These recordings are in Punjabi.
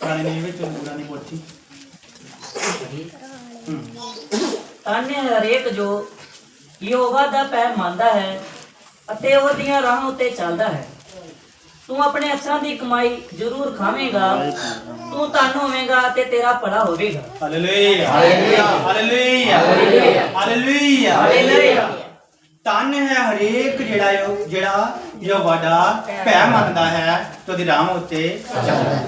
ਦੀ ਪੋਥੀ ਹੂੰ ਧੰਨ ਹੈ ਹਰੇਕ ਜੋ ਯੋਗਾ ਦਾ ਪੈ ਮੰਨਦਾ ਹੈ ਅਤੇ ਉਹਦੀਆਂ ਰਾਹਾਂ ਉੱਤੇ ਚੱਲਦਾ ਹੈ। ਤੂੰ ਆਪਣੇ ਅੱਛਾਂ ਦੀ ਕਮਾਈ ਜ਼ਰੂਰ ਖਾਵੇਂਗਾ। ਤੂੰ ਧੰਨ ਹੋਵੇਂਗਾ ਤੇ ਤੇਰਾ ਭਲਾ ਹੋਵੇਗਾ। Hallelujah hallelujah hallelujah hallelujah hallelujah ਤਨ ਹੈ ਹਰੇਕ ਜਿਹੜਾ ਜਿਹੜਾ ਜੋ ਵਾਦਾ ਭੈ ਮੰਨਦਾ ਹੈ ਤੇ ਉਹਦੀ ਰਾਹ ਉੱਤੇ ਚੱਲਦਾ ਹੈ।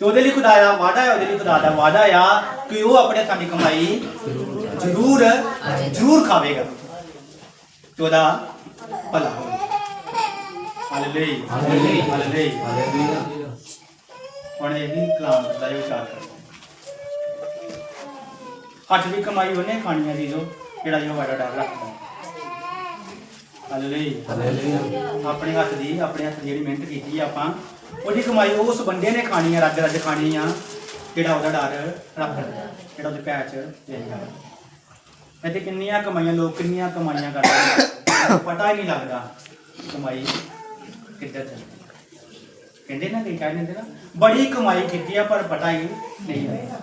ਤੇ ਉਹਦੇ ਲਈ ਖੁਦਾ ਦਾ ਵਾਦਾ ਹੈ ਉਹਦੇ ਲਈ ਖੁਦਾ ਦਾ ਵਾਦਾ ਆ ਕਿ ਉਹ ਆਪਣੇ ਦੀ ਕਮਾਈ ਜ਼ਰੂਰ ਜ਼ਰੂਰ ਖਾਵੇਗਾ। ਤੇ ਉਹਦਾ ਭਲਾ ਹਾਲੇਲੂਇਆ ਹਾਲੇਲੂਇਆ ਹਾਲੇਲੂਇਆ ਹੁਣ ਇਹ ਵੀ ਕਲਾਮ ਦਾ ਵਿਚਾਰ ਕਰ। ਹੱਥ ਦੀ ਕਮਾਈ ਉਹਨੇ ਖਾਣੀ ਆ ਜੀਜੋ ਜਿਹੜਾ ਜੋ ਵਾਦਾ ਡਰ ਰੱਖਦਾ। ਹਾਲੇਲੂਇਆ ਆਪਣੇ ਹੱਥ ਦੀ ਆਪਣੇ ਹੱਥ ਦੀ ਜਿਹੜੀ ਮਿਹਨਤ ਕੀਤੀ ਆਪਾਂ ਉਹਦੀ ਕਮਾਈ ਉਸ ਬੰਦੇ ਨੇ ਖਾਣੀ ਆ, ਰੱਜ ਰੱਜ ਖਾਣੀ ਆ, ਜਿਹੜਾ ਉਹਦਾ ਡਰ ਰੱਖਦਾ ਜਿਹੜਾ ਉਹਦੇ ਪੈਰ 'ਚ ਦੇਗਾ ਇੱਥੇ ਕਿੰਨੀਆਂ ਕਮਾਈਆਂ, ਲੋਕ ਕਿੰਨੀਆਂ ਕਮਾਈਆਂ ਕਰਦੇ ਨੇ। ਪਤਾ ਹੀ ਨਹੀਂ ਲੱਗਦਾ ਕਮਾਈ ਕਿੱਧਰ ਚੱਲ ਕਹਿੰਦੇ ਨਾ ਕਈ ਕਹਿੰਦੇ ਨਾ, ਬੜੀ ਕਮਾਈ ਕੀਤੀ ਆ, ਪਰ ਪਤਾ ਹੀ ਨਹੀਂ ਲੱਗਦਾ।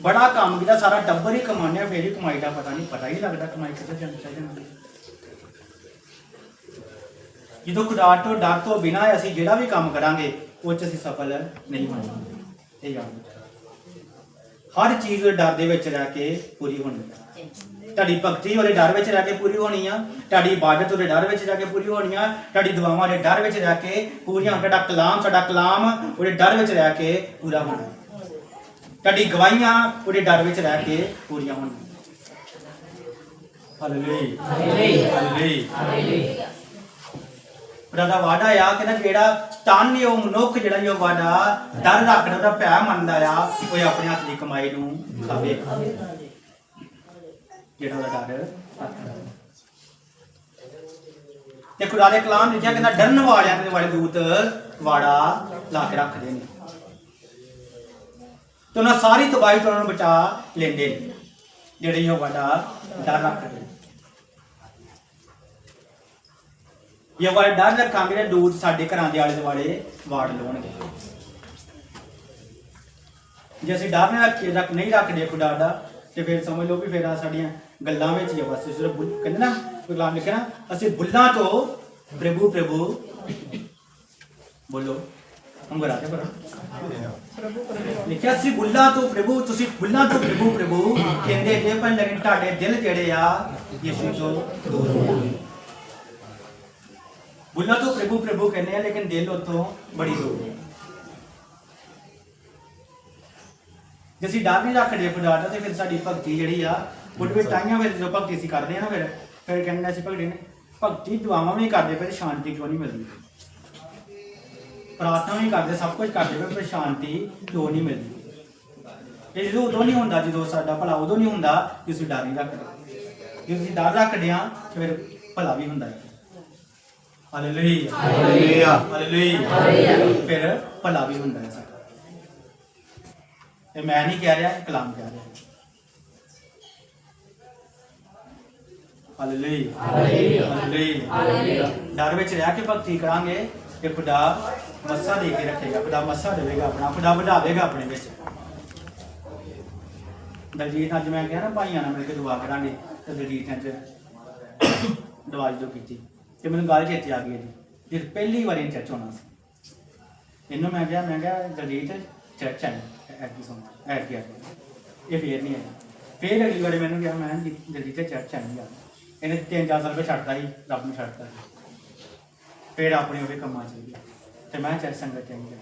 ਬੜਾ ਕੰਮ ਕੀਤਾ, ਸਾਰਾ ਟੱਬਰ ਹੀ ਕਮਾਉਂਦੇ ਆ, ਫੇਰ ਹੀ ਕਮਾਈ ਦਾ ਪਤਾ ਨਹੀਂ, ਪਤਾ ਹੀ ਲੱਗਦਾ ਕਮਾਈ ਕਿੱਧਰ ਜਾਂਦੀ ਚੱਲ ਜਾਂਦੀ। ਜਦੋਂ ਖੁਦਾ ਤੋਂ ਡਰ ਤੋਂ ਬਿਨਾਂ ਅਸੀਂ ਜਿਹੜਾ ਵੀ ਕੰਮ ਕਰਾਂਗੇ ਉਹ ਚ ਅਸੀਂ ਸਫਲ ਨਹੀਂ ਹੋਵਾਂਗੇ। ਇਹ ਯਾਦ। ਹਰ ਚੀਜ਼ ਦੇ ਡਰ ਦੇ ਵਿੱਚ ਰਹਿ ਕੇ ਪੂਰੀ ਹੋਣੀ ਹੈ ਤੁਹਾਡੀ ਭਗਤੀ ਉਹਦੇ ਡਰ ਵਿੱਚ ਰਹਿ ਕੇ ਪੂਰੀ ਹੋਣੀ ਆ ਤੁਹਾਡੀ ਇਬਾਦਤ ਉਹਦੇ ਡਰ ਵਿੱਚ ਰਹਿ ਕੇ ਪੂਰੀ ਹੋਣੀ ਆ ਤੁਹਾਡੀ ਦੁਆਵਾਂ ਦੇ ਡਰ ਵਿੱਚ ਰਹਿ ਕੇ ਪੂਰੀਆਂ ਹੋਣ। ਤੁਹਾਡਾ ਕਲਾਮ ਸਾਡਾ ਕਲਾਮ ਉਹਦੇ ਡਰ ਵਿੱਚ ਰਹਿ ਕੇ ਪੂਰਾ ਹੋਣਾ। ਤੁਹਾਡੀ ਗਵਾਹੀਆਂ ਉਹਦੇ ਡਰ ਵਿੱਚ ਰਹਿ ਕੇ ਪੂਰੀਆਂ ਹੋਣੀਆਂ। ਹਾਲੇਲੂਇਆ ਹਾਲੇਲੂਇਆ ਹਾਲੇਲੂਇਆ ਉਹਦਾ ਦਾ ਵਾਦਾ ਆ ਕਹਿੰਦਾ ਜਿਹੜਾ ਤਨ ਉਹ ਮਨੁੱਖ ਜਿਹੜਾ ਇਹ ਵਾਦਾ ਡਰ ਰੱਖਦਾ ਉਹਦਾ ਭੈ ਮੰਨਦਾ ਆ, ਉਹ ਆਪਣੇ ਹੱਥ ਦੀ ਕਮਾਈ ਨੂੰ ਖਾਵੇ। ਜਿਹੜਾ ਉਹਦਾ ਡਰ ਤੇ ਖੁਦਾ ਦੇ ਕਲਾਮ ਲਿਖਿਆ ਕਹਿੰਦਾ ਡਰਨ ਵਾਲਿਆਂ ਦੇ ਵਾਲੇ ਦੂਤ ਵਾੜਾ ਲਾ ਕੇ ਰੱਖਦੇ ਨੇ। ਤੇ ਉਹਨਾਂ ਸਾਰੀ ਤਬਾਹੀ ਤੋਂ ਉਹਨਾਂ ਨੂੰ ਬਚਾ ਲੈਂਦੇ ਨੇ। ਜਿਹੜੇ ਇਹ ਵਾੜਾ ਡਰ ਰੱਖਦੇ ਨੇ ਇਹ ਵਾਲੇ ਡਰ ਰੱਖਾਂਗੇ ਤੇ ਦੂਤ ਸਾਡੇ ਘਰਾਂ ਦੇ ਆਲੇ ਦੁਆਲੇ ਵਾੜ ਲਾਉਣਗੇ। ਜੇ ਅਸੀਂ ਡਰ ਨਹੀਂ ਰੱਖੀਏ, ਰੱਖ ਨਹੀਂ ਰੱਖਦੇ ਖੁਦਾ ਦਾ, ਤੇ ਫਿਰ ਸਮਝ ਲਓ ਵੀ ਫਿਰ ਆ ਸਾਡੀਆਂ ਗੱਲਾਂ ਵਿੱਚ ਹੀ ਆ ਬਸ। ਸਿਰਫ ਬੁੱਲ- ਕਹਿੰਦੇ ਨਾ ਗੁਲਾਮ ਲਿਖਿਆ ਨਾ, ਅਸੀਂ ਬੁੱਲਾਂ ਤੋਂ ਪ੍ਰਭੂ ਪ੍ਰਭੂ ਬੋਲੋ। ਹੰਗਰਾ ਤੇ ਪਰ ਲਿਖਿਆ ਸੀ ਬੁੱਲਾਂ ਤੋਂ ਪ੍ਰਭੂ, ਤੁਸੀਂ ਬੁੱਲਾਂ ਤੋਂ ਪ੍ਰਭੂ ਪ੍ਰਭੂ। ਕਹਿੰਦੇ ਜੇ ਪਰ ਲੇਕਿਨ ਤੁਹਾਡੇ ਦਿਲ ਜਿਹੜੇ ਆ, ਯਿਸੂ ਤੋਂ ਦੂਰ ਨੇ ਬੁੱਲਾਂ ਤੋਂ ਪ੍ਰਭੂ ਪ੍ਰਭੂ ਕਹਿੰਦੇ ਆ, ਲੇਕਿਨ ਦਿਲ ਉਤੋਂ ਬੜੀ ਦੂਰ ਹੈ। ਜੇ ਅਸੀਂ ਡਰ ਨਹੀਂ ਰੱਖਦੇ ਖੁਦਾ ਦਾ, ਤੇ ਫਿਰ ਸਾਡੀ ਭਗਤੀ ਜਿਹੜੀ ਆ ਉਹਦੇ ਵਿੱਚ ਤਾਈਆਂ ਫਿਰ ਜਦੋਂ ਭਗਤੀ ਅਸੀਂ ਕਰਦੇ ਆ ਨਾ ਫਿਰ ਫਿਰ ਕਹਿੰਦੇ ਅਸੀਂ ਭਗਤੀ ਨੇ ਭਗਤੀ ਦੁਆਵਾਂ ਵੀ ਕਰਦੇ, ਫਿਰ ਸ਼ਾਂਤੀ ਕਿਉਂ ਨਹੀਂ ਮਿਲਦੀ? ਪ੍ਰਾਰਥਨਾ ਵੀ ਕਰਦੇ, ਸਭ ਕੁਝ ਕਰਦੇ ਪਰ ਫਿਰ ਸ਼ਾਂਤੀ ਕਿਉਂ ਨਹੀਂ ਮਿਲਦੀ? ਇਹ ਜਦੋਂ ਉਦੋਂ ਨਹੀਂ ਹੁੰਦਾ, ਜਦੋਂ ਸਾਡਾ ਭਲਾ ਉਦੋਂ ਨਹੀਂ ਹੁੰਦਾ, ਜੇ ਅਸੀਂ ਡਰ ਨਹੀਂ ਰੱਖਦੇ। ਜੇ ਅਸੀਂ ਡਰ ਰੱਖਦੇ ਆ, ਫਿਰ ਭਲਾ ਵੀ ਹੁੰਦਾ ਹੈ। ਹਾਲੇਲੂਇਆ ਹਾਲੇਲੂਇਆ ਹਾਲੇਲੂਇਆ ਫਿਰ ਭਲਾ ਵੀ ਹੁੰਦਾ ਹੈ ਸਾਡਾ ਇਹ ਮੈਂ ਨਹੀਂ ਕਹਿ ਰਿਹਾ ਕਲਾਮ ਕਹਿ ਰਿਹਾ ਹਾਲੇਲੂਇਆ ਹਾਲੇਲੂਇਆ ਹਾਲੇਲੂਇਆ ਡਰ ਵਿੱਚ ਰਹਿ ਕੇ ਭਗਤੀ ਕਰਾਂਗੇ ਤੇ ਖੁਦਾ ਮੱਸਾ ਦੇ ਕੇ ਰੱਖੇਗਾ ਖੁਦਾ ਮੱਸਾ ਦੇਵੇਗਾ ਆਪਣਾ ਖੁਦਾ ਵਧਾਵੇਗਾ ਆਪਣੇ ਵਿੱਚ ਦਲਜੀਤ ਅੱਜ ਮੈਂ ਕਿਹਾ ਨਾ ਭਾਈਆਂ ਨਾਲ ਮਿਲ ਕੇ ਦੁਆ ਕਰਾਂਗੇ ਤੇ ਦਲਜੀਤ ਨੇ ਅੱਜ ਦੁਆ ਜੋ ਕੀਤੀ ਤੇ ਮੈਨੂੰ ਗੱਲ ਚੇਤੇ ਆ ਗਈ ਜੀ ਜੇ ਪਹਿਲੀ ਵਾਰੀ ਚਰਚ ਹੋਣਾ ਸੀ। ਇਹਨੂੰ ਮੈਂ ਕਿਹਾ ਮੈਂ ਕਿਹਾ, ਦਲਜੀਤ ਚਰਚ ਹੈ ਐਡੀ ਸੁਣ ਐਡ ਗਿਆ। ਇਹ ਫੇਰ ਨਹੀਂ ਆਇਆ। ਫੇਰ ਅਗਲੀ ਵਾਰੀ ਮੈਨੂੰ ਕਿਹਾ, ਮੈਂ ਜੀ ਚਰਚ ਆ ਨਹੀਂ ਆ ਇਹਨੇ ਤਿੰਨ ਚਾਰ ਸਾਲ ਪਹਿਲਾਂ ਛੱਡਤਾ ਸੀ ਰੱਬ ਨੂੰ ਛੱਡਤਾ ਸੀ। ਫੇਰ ਆਪਣੇ ਉਹਦੇ ਕੰਮਾਂ ਚ ਗਿਆ ਤੇ ਮੈਂ ਚਰਚ ਸੰਗਤ ਚ ਨਹੀਂ ਗਿਆ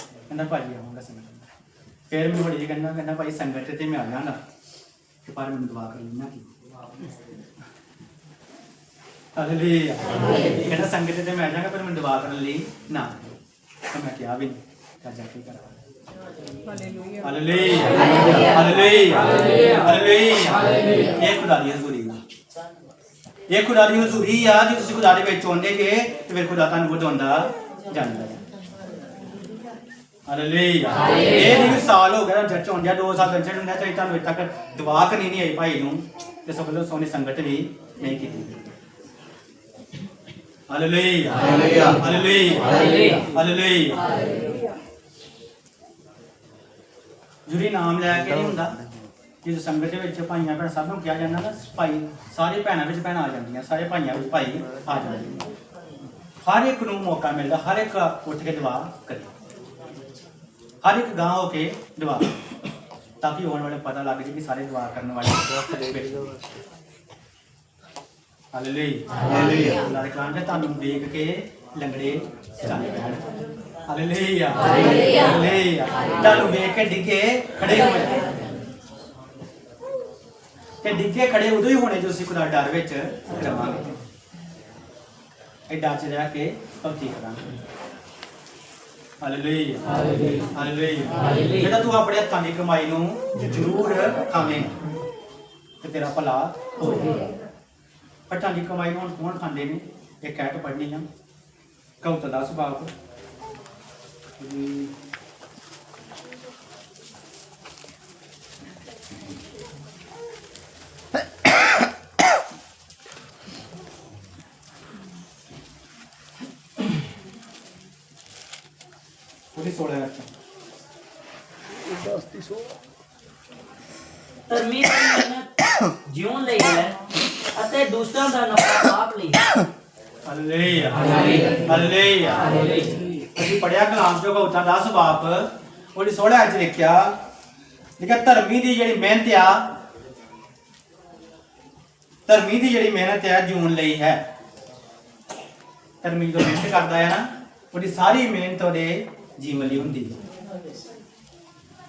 ਕਹਿੰਦਾ, ਭਾਜੀ ਆਉਂਗਾ ਸੰਗਤ ਫੇਰ ਮੈਨੂੰ ਬੜੀ ਜੀ ਕਹਿੰਦਾ ਕਹਿੰਦਾ ਭਾਈ ਸੰਗਤ ਤੇ ਮੈਂ ਆ ਜਾਣਾ ਪਰ ਮੈਨੂੰ ਦੁਆ ਕਰ ਲੈਣਾ ਕੀ ਹਾਲੇਲੂਇਆ ਕਹਿੰਦਾ ਸੰਗਤ ਤੇ ਮੈਂ ਆ ਜਾਗਾ ਪਰ ਮੈਨੂੰ ਦੁਆ ਕਰਨ ਲਈ ਨਾ। ਤਾਂ ਮੈਂ ਕਿਹਾ ਵੀ ਨਹੀਂ ਤਾਂ ਜਾ ਕੇ ਕਰਾਂ। ਹਾਲੇਲੂਇਆ ਹਾਲੇਲੂਇਆ ਹਾਲੇਲੂਇਆ ਇਹ ਖੁਦਾ ਦੀ ਹਜ਼ੂਰੀ ਆ। ਇਹ ਖੁਦਾ ਦੀ ਹਜ਼ੂਰੀ ਆ ਜੇ ਤੁਸੀਂ ਖੁਦਾ ਦੇ ਵਿੱਚ ਆਉਂਦੇ ਜੇ ਤੇ ਫਿਰ ਖੁਦਾ ਤੁਹਾਨੂੰ ਵਧਾਉਂਦਾ ਜਾਂਦਾ ਹਾਲੇਲੂਇਆ ਇਹ ਸਾਲ ਹੋ ਗਿਆ ਹੁੰਦਿਆ 2 ਸਾਲ ਤੇ ਤੁਹਾਨੂੰ ਇੱਥੇ ਤੱਕ ਦੁਆ ਕਰਨੀ ਨਹੀਂ ਆਈ ਭਾਈ ਨੂੰ ਤੇ ਸਭ ਤੋਂ ਸੋਹਣੀ ਸੰਗਤ ਵੀ ਨਹੀਂ ਕੀਤੀ। Hallelujah hallelujah. Hallelujah hallelujah. Hallelujah ਜੁਰੀ ਨਾਮ ਲੈ ਕੇ ਨਹੀਂ ਹੁੰਦਾ ਜਿਸ ਸੰਗਤ ਦੇ ਵਿੱਚ ਭਾਈਆਂ ਭੈਣਾਂ ਸਭ ਨੂੰ ਕਿਹਾ ਜਾਂਦਾ ਨਾ ਭਾਈ ਸਾਰੇ ਭੈਣਾਂ ਵਿੱਚ ਭੈਣਾਂ ਆ ਜਾਂਦੀਆਂ ਸਾਰੇ ਭਾਈਆਂ ਵਿੱਚ ਭਾਈ ਆ ਜਾਂਦੇ ਨੇ। ਹਰ ਇੱਕ ਨੂੰ ਮੌਕਾ ਮਿਲਦਾ ਹਰ ਇੱਕ ਉੱਠ ਕੇ ਦੁਆ ਕਰੇ ਹਰ ਇੱਕ ਗਾਂ ਹੋ ਕੇ ਦੁਆ ਕਰੇ। ਤਾਂ ਕਿ ਆਉਣ ਵਾਲੇ ਪਤਾ ਲੱਗ ਜੇ ਕਿ ਸਾਰੇ ਦੁਆ ਕਰਨ ਵਾਲੇ ਹਾਲੇਲੂਇਆ। ਹਾਲੇਲੂਇਆ। ਅੱਲਾਹ ਦੇ ਕਲਾਮ ਨੇ ਤੁਹਾਨੂੰ ਦੇਖ ਕੇ ਲੰਗੜੇ ਚੱਲ ਪੈਣ ਹਾਲੇਲੂਇਆ। ਹਾਲੇਲੂਇਆ। ਹਾਲੇਲੂਇਆ। ਤੁਹਾਨੂੰ ਵੇਖ ਕੇ ਡਿੱਗੇ ਖੜੇ ਹੋ ਜਾਣ ਤੇ ਡਿੱਗੇ ਖੜੇ ਉਦੋਂ ਹੀ ਹੋਣੇ ਜੋ ਅਸੀਂ ਖੁਦਾ ਡਰ ਵਿੱਚ ਰਵਾਂਗੇ। ਇਹ ਡਰ ਚ ਰਹਿ ਕੇ ਭਗਤੀ ਕਰਾਂਗੇ। ਹਾਲੇਲੂਇਆ। ਹਾਲੇਲੂਇਆ। ਜਿਹੜਾ ਤੂੰ ਆਪਣੇ ਹੱਥਾਂ ਦੀ ਕਮਾਈ ਨੂੰ ਜ਼ਰੂਰ ਖਾਵੇਂਗਾ ਤੇ ਤੇਰਾ ਭਲਾ ਹੋਵੇਗਾ ਹੱਥਾਂ ਦੀ ਕਮਾਈ ਨੂੰ ਹੁਣ ਕੌਣ ਖਾਂਦੇ ਨੇ? ਇਹ ਕਹਿਟ ਪੜਨੀ ਆ। ਕਉਤ ਦਾ ਸੁਭਾਅ ਉਹਦੀ 16 ਰੱਖਾਂ ਧਰਮੀ ਦੀ ਮਿਹਨਤ ਜਿਉਣ ਲਈ ਹੈ ਅਤੇ ਦਾ ਨਫਾ ਪਾਪ ਲਈ। ਹੈ। ਹਾਲੇਲੂਇਆ। ਅਸੀਂ ਪੜਿਆ ਕਲਾਮ ਚੋਂ ਕਉਤਾ ਦਾ ਸੁਭਾਪ ਉਹਦੀ 16 ਚ ਲਿਖਿਆ ਲਿਖਿਆ, ਧਰਮੀ ਦੀ ਜਿਹੜੀ ਮਿਹਨਤ ਆ, ਧਰਮੀ ਦੀ ਜਿਹੜੀ ਮਿਹਨਤ ਆ ਜੂਨ ਲਈ ਹੈ। ਧਰਮੀ ਜੋ ਮਿਹਨਤ ਕਰਦਾ ਹੈ ਨਾ, ਉਹਦੀ ਸਾਰੀ ਮਿਹਨਤ ਉਹਦੇ ਜੀਵਨ ਲਈ ਹੁੰਦੀ ਹੈ।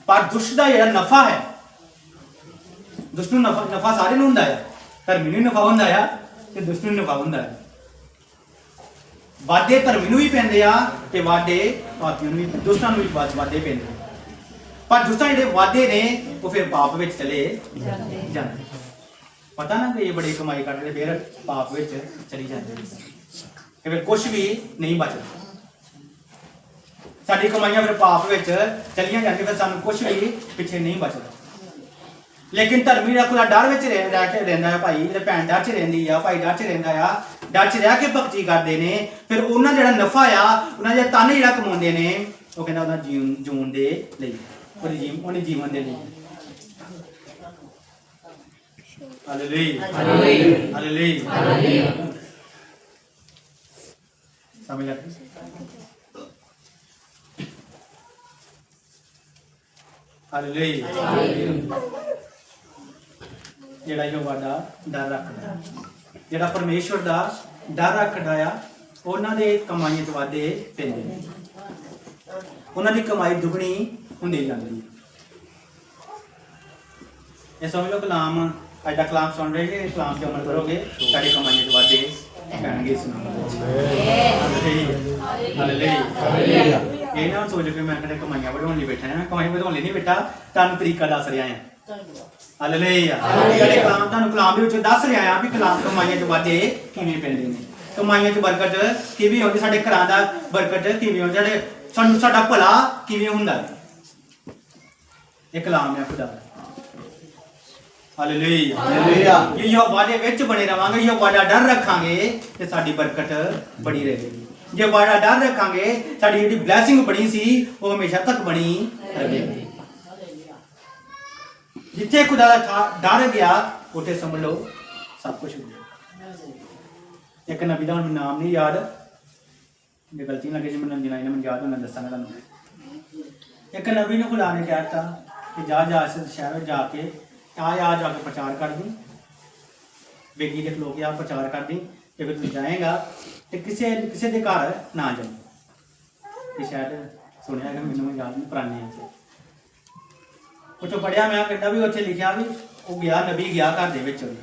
ਪਰ ਦੁਸ਼ਟ ਦਾ ਜਿਹੜਾ ਨਫਾ ਹੈ, ਦੁਸ਼ਟ ਨੂੰ ਨਫਾ ਨਫਾ ਸਾਰੇ ਨੂੰ ਹੁੰਦਾ ਹੈ। ਧਰਮੀ ਨੂੰ ਨਫਾ ਹੁੰਦਾ ਆ। ਤੇ ਦੁਸ਼ਟ ਨੂੰ ਨਫਾ ਹੈ। ਵਾਦੇ ਧਰਮੀ ਨੂੰ ਵੀ ਪੈਂਦੇ ਆ ਤੇ ਵਾਦੇ ਪਾਪੀਆਂ ਨੂੰ ਵੀ ਦੁਸ਼ਟਾਂ ਨੂੰ ਵੀ ਵਾ- ਵਾਦੇ ਪੈਂਦੇ ਆ। ਪਰ ਦੁਸ਼ਟਾਂ ਜਿਹੜੇ ਵਾਦੇ ਨੇ, ਉਹ ਫਿਰ ਪਾਪ ਵਿੱਚ ਚਲੇ ਜਾਂਦੇ ਪਤਾ ਨਾ ਕਿ ਇਹ ਬੜੀ ਕਮਾਈ ਕਰਦੇ, ਫਿਰ ਪਾਪ ਵਿੱਚ ਚਲੀ ਜਾਂਦੇ ਨੇ ਫਿਰ ਕੁਝ ਵੀ ਨਹੀਂ ਬਚਦਾ। ਸਾਡੀ ਕਮਾਈਆਂ ਫਿਰ ਪਾਪ ਵਿੱਚ ਚਲੀਆਂ ਜਾਂਦੀਆਂ, ਫਿਰ ਸਾਨੂੰ ਕੁਝ ਵੀ ਪਿੱਛੇ ਨਹੀਂ ਬਚਦਾ। ਲੇਕਿਨ ਧਰਮੀ ਦਾ ਖੁਦਾ ਡਰ ਵਿੱਚ ਰਹਿ ਰਹਿ ਕੇ ਰਹਿੰਦਾ ਹੈ ਭਾਈ। ਜਿਹੜੇ ਭੈਣ ਡਰ ਚ ਰਹਿੰਦੀ ਆ ਭਾਈ ਡਰ ਚ ਰਹਿੰਦਾ ਆ। ਡਰ ਚ ਰਹਿ ਕੇ ਭਗਤੀ ਕਰਦੇ ਨੇ। ਫਿਰ ਉਹਨਾਂ ਜਿਹੜਾ ਨਫਾ ਆ ਉਹਨਾਂ ਜਿਹੜਾ ਤਨ ਜਿਹੜਾ ਕਮਾਉਂਦੇ ਨੇ ਉਹ ਕਹਿੰਦਾ ਉਹਦਾ ਜੀਵਨ ਜੂਨ ਦੇ ਲਈ ਉਹਦੇ ਜੀਵਨ ਉਹਨੇ ਜੀਵਨ ਦੇ ਲਈ। Hallelujah hallelujah. Hallelujah hallelujah. ਸਮਝ ਲੱਗੀ? ਹਾਲੇਲੂਇਆ ਜਿਹੜਾ ਯਹੋਵਾ ਦਾ ਡਰ ਰੱਖਦਾ। ਜਿਹੜਾ ਪਰਮੇਸ਼ਵਰ ਦਾ ਡਰ ਰੱਖਦਾ ਆ ਉਹਨਾਂ ਦੇ ਕਮਾਈਆਂ ਤੋਂ ਵਾਧੇ ਪੈਂਦੇ ਨੇ। ਉਹਨਾਂ ਦੀ ਕਮਾਈ ਦੁਗਣੀ ਹੁੰਦੀ ਜਾਂਦੀ ਹੈ। ਇਹ ਸਮਝ ਲਓ ਕਲਾਮ ਅੱਜ ਦਾ ਕਲਾਮ ਸੁਣ ਰਹੇ ਜੇ ਕਲਾਮ ਤੇ ਅਮਲ ਕਰੋਗੇ ਸਾਡੇ ਕਮਾਈਆਂ ਤੋਂ ਵਾਧੇ ਪੈਣਗੇ ਸੁਣਾਉਂਦੇ ਹਾਲੇਲੂਇਆ। ਇਹ ਨਾ ਸੋਚ ਕੇ ਮੈਂ ਕਦੇ ਕਮਾਈਆਂ ਵਧਾਉਣ ਲਈ ਬੈਠਾ ਹਾਂ। ਕਮਾਈ ਵਧਾਉਣ ਲਈ ਨਹੀਂ ਬੈਠਾ ਤੁਹਾਨੂੰ ਤਰੀਕਾ ਦੱਸ ਰਿਹਾ ਹਾਂ। ਹਾਲੇਲੂਇਆ। ਜਿਹੜੇ ਕਲਾਮ ਤੁਹਾਨੂੰ ਕਲਾਮ ਦੇ ਵਿੱਚ ਦੱਸ ਰਿਹਾ ਆ ਵੀ ਕਲਾਮ ਕਮਾਈਆਂ 'ਚ ਵਾਧੇ ਕਿਵੇਂ ਪੈਂਦੇ ਨੇ? ਕਮਾਈਆਂ 'ਚ ਬਰਕਤ ਕਿਵੇਂ ਹੁੰਦੀ ਸਾਡੇ ਘਰਾਂ ਦਾ ਬਰਕਤ ਕਿਵੇਂ ਹੁੰਦਾ ਸਾਡੇ ਸਾਨੂੰ ਸਾਡਾ ਭਲਾ ਕਿਵੇਂ ਹੁੰਦਾ? ਹੈ ਇਹ ਕਲਾਮ ਹੈ ਖੁਦਾ ਦਾ। ਹਾਲੇਲੂਇਆ। ਹਾਲੇਲੂਇਆ। ਇਹ ਯਹੋਵਾ ਦੇ ਵਿੱਚ ਬਣੇ ਰਵਾਂਗੇ ਯਹੋਵਾ ਦਾ ਡਰ ਰੱਖਾਂਗੇ ਤੇ ਸਾਡੀ ਬਰਕਤ ਬਣੀ ਰਹੇਗੀ ਜੇ ਦਾ ਡਰ ਰੱਖਾਂਗੇ ਸਾਡੀ ਜਿਹੜੀ ਬਲੇਸਿੰਗ ਬਣੀ ਸੀ ਉਹ ਹਮੇਸ਼ਾ ਤੱਕ ਬਣੀ ਰਹੇਗੀ ਜਿੱਥੇ ਖੁਦਾ ਦਾ ਡਰ ਗਿਆ, ਉੱਥੇ ਸਮਝ ਲਓ, ਸਭ ਕੁਝ ਹੋ ਗਿਆ ਇੱਕ ਨਬੀ ਦਾ ਮੈਨੂੰ ਨਾਮ ਨਹੀਂ ਯਾਦ। ਜੇ ਗਲਤੀ ਨਾ ਲੱਗੇ ਜੇ ਮੈਨੂੰ ਜਿਨਾ ਮੈਨੂੰ ਯਾਦ ਹੋਣਾ ਦੱਸਾਂਗਾ ਤੁਹਾਨੂੰ ਇੱਕ ਨਬੀ ਨੂੰ ਖੁਦਾ ਨੇ ਕਹਿਤਾ ਕਿ ਜਾ ਜਾ ਇਸ ਸ਼ਹਿਰ ਵਿੱਚ ਜਾ ਕੇ, ਆ ਆ ਜਾ ਕੇ ਪ੍ਰਚਾਰ ਕਰ ਦੀ ਬੇਗੀ ਦੇ ਲੋਕ ਆ ਪ੍ਰਚਾਰ ਕਰ ਦੀ ਤੇ ਫਿਰ ਤੂੰ ਜਾਏਗਾ ਤੇ ਕਿਸੇ ਕਿਸੇ ਦੇ ਘਰ ਨਾ ਜਾ ਇਹ ਸ਼ਾਇਦ ਸੁਣਿਆ ਕਿ ਮੈਨੂੰ ਯਾਦ ਨਹੀਂ ਪੁਰਾਣੇ ਆ ਉੱਥੋਂ ਪੜਿਆ ਮੈਂ ਕਹਿੰਦਾ ਵੀ ਉੱਥੇ ਲਿਖਿਆ ਵੀ ਉਹ ਗਿਆ, ਨਬੀ ਗਿਆ ਘਰ ਦੇ ਵਿੱਚ ਉਹਦੇ।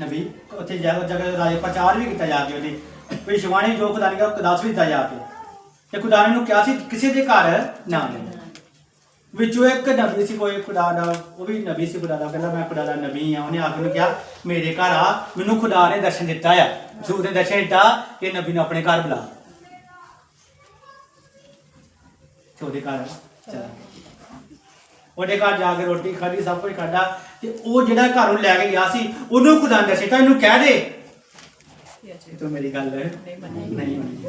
ਨਬੀ, ਉੱਥੇ ਜਾ ਕੇ ਜਗ੍ਹਾ ਰਾਜੇ ਪ੍ਰਚਾਰ ਵੀ ਕੀਤਾ ਜਾ ਕੇ ਉਹਦੀ। ਕੋਈ ਸ਼ਿਵਾਣੀ ਜੋ ਖੁਦਾ ਨੇ ਕਿਹਾ ਉਹ ਵੀ ਦਿੱਤਾ ਜਾ ਕੇ। ਤੇ ਖੁਦਾ ਨੇ ਨੂੰ ਕਿਹਾ ਸੀ, ਕਿਸੇ ਦੇ ਘਰ ਨਾ ਜਾਣਾ ਵਿੱਚੋਂ ਇੱਕ ਨਬੀ ਸੀ, ਕੋਈ ਖੁਦਾ ਦਾ, ਉਹ ਵੀ ਨਬੀ ਸੀ ਖੁਦਾ ਦਾ। ਕਹਿੰਦਾ ਮੈਂ ਖੁਦਾ ਦਾ ਨਬੀ ਆ ਉਹਨੇ ਆ ਕੇ ਕਿਹਾ, ਮੇਰੇ ਘਰ ਆ, ਮੈਨੂੰ ਖੁਦਾ ਨੇ ਦਰਸ਼ਨ ਦਿੱਤਾ ਆ। ਸੂਰ ਨੇ ਦਰਸ਼ਨ ਦਿੱਤਾ ਕਿ ਨਬੀ ਨੂੰ ਆਪਣੇ ਘਰ ਬੁਲਾ। ਤੇ ਉਹਦੇ ਘਰ ਚਲਾ ਉਹਦੇ ਘਰ ਜਾ ਕੇ ਰੋਟੀ ਖਾਧੀ, ਸਭ ਕੁਝ ਖਾਧਾ ਤੇ ਉਹ ਜਿਹੜਾ ਘਰੋਂ ਲੈ ਕੇ ਗਿਆ ਸੀ, ਉਹਨੂੰ ਖੁਦਾ ਨੇ ਦਰਸ਼ਨ ਇਹਨੂੰ ਕਹਿ ਦੇ। ਤੂੰ ਮੇਰੀ ਗੱਲ ਨਹੀਂ ਮੰਨੀ।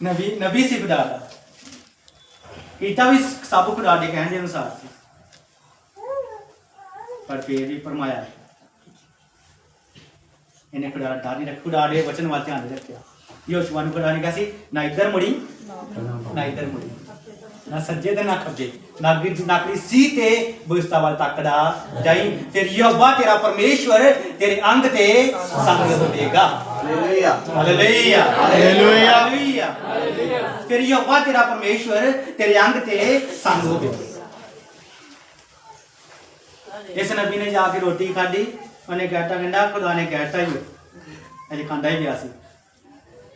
ਨਬੀ ਨਬੀ ਸੀ ਖੁਦਾ ਦਾ। ਕੀਤਾ ਵੀ ਸਭ ਖੁਦਾ ਦੇ ਕਹਿਣ ਦੇ ਅਨੁਸਾਰ ਸੀ। ਪਰ ਫੇਰ ਵੀ ਪਰਮਾਇਆ ਇਹਨੇ ਖੁਦਾ ਦਾ ਡਰ ਨਹੀਂ ਰੱਖਿਆ, ਖੁਦਾ ਦੇ ਵਚਨ ਵੱਲ ਧਿਆਨ ਨਹੀਂ ਰੱਖਿਆ। ਯੋਸ਼ੂਆ ਨੂੰ ਖੁਦਾ ਨੇ ਕਿਹਾ ਸੀ, ਨਾ ਇੱਧਰ ਮੁੜੀ, ਨਾ ਇੱਧਰ ਮੁੜੀ। ਨਾ ਸੱਜੇ ਤੇ ਨਾ ਖੱਬੇ। ਨਾ ਵੀ ਨਾਕਰੀ ਸੀ ਤੇ ਬੁਸਤਾ ਵੱਲ ਤੱਕਦਾ ਜਾਈ। ਤੇ ਯਹੋਵਾ ਤੇਰਾ ਪਰਮੇਸ਼ਵਰ ਤੇਰੇ ਅੰਗ ਤੇ ਸੰਗ ਹੋਵੇਗਾ ਹਾਲੇਲੂਇਆ। ਹਾਲੇਲੂਇਆ। ਹਾਲੇਲੂਇਆ। ਫਿਰ ਯਹੋਵਾ ਤੇਰਾ ਪਰਮੇਸ਼ਵਰ ਤੇਰੇ ਅੰਗ ਤੇ ਸੰਗ ਹੋਵੇਗਾ ਇਸ ਨਬੀ ਨੇ ਜਾ ਕੇ ਰੋਟੀ ਖਾਧੀ। ਉਹਨੇ ਕਹਿਤਾ ਕਹਿੰਦਾ ਖੁਦਾ ਨੇ ਕਹਿਤਾ ਹੀ ਅਜੇ ਖਾਂਦਾ ਹੀ ਪਿਆ ਸੀ।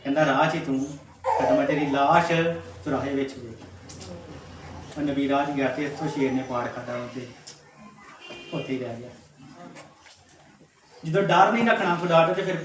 ਕਹਿੰਦਾ ਰਾਹ 'ਚ ਤੂੰ। ਕਦ ਮੈਂ ਤੇਰੀ ਲਾਸ਼ ਚੁਰਾਹੇ ਵਿੱਚ ਵੇਖ। ਉਹ ਨਬੀ ਰਾਜ ਗਿਆ ਤੇ ਇੱਥੋਂ ਸ਼ੇਰ ਨੇ ਪਾੜ ਖਾਦਾ ਉੱਥੇ। ਉੱਥੇ ਹੀ ਰਹਿ ਗਿਆ। ਜਦੋਂ ਡਰ ਨਹੀਂ ਰੱਖਣਾ, ਖੁਦਾ ਤੋਂ ਤੇ ਫਿਰ